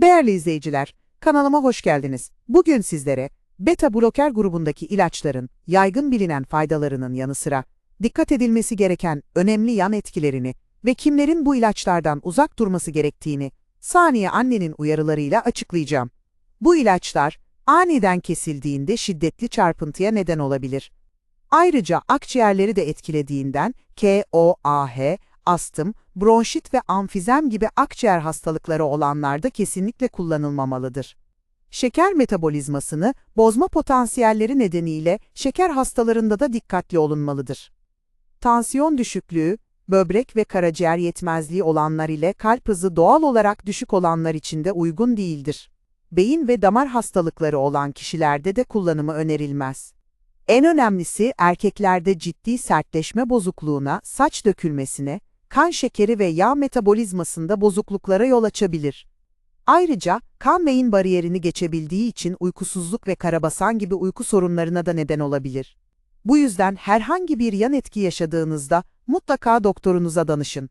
Değerli izleyiciler, kanalıma hoş geldiniz. Bugün sizlere beta bloker grubundaki ilaçların yaygın bilinen faydalarının yanı sıra dikkat edilmesi gereken önemli yan etkilerini ve kimlerin bu ilaçlardan uzak durması gerektiğini saniye annenin uyarılarıyla açıklayacağım. Bu ilaçlar aniden kesildiğinde şiddetli çarpıntıya neden olabilir. Ayrıca akciğerleri de etkilediğinden KOAH, astım, bronşit ve amfizem gibi akciğer hastalıkları olanlarda kesinlikle kullanılmamalıdır. Şeker metabolizmasını bozma potansiyelleri nedeniyle şeker hastalarında da dikkatli olunmalıdır. Tansiyon düşüklüğü, böbrek ve karaciğer yetmezliği olanlar ile kalp hızı doğal olarak düşük olanlar için de uygun değildir. Beyin ve damar hastalıkları olan kişilerde de kullanımı önerilmez. En önemlisi erkeklerde ciddi sertleşme bozukluğuna, saç dökülmesine, kan şekeri ve yağ metabolizmasında bozukluklara yol açabilir. Ayrıca kan beyin bariyerini geçebildiği için uykusuzluk ve karabasan gibi uyku sorunlarına da neden olabilir. Bu yüzden herhangi bir yan etki yaşadığınızda mutlaka doktorunuza danışın.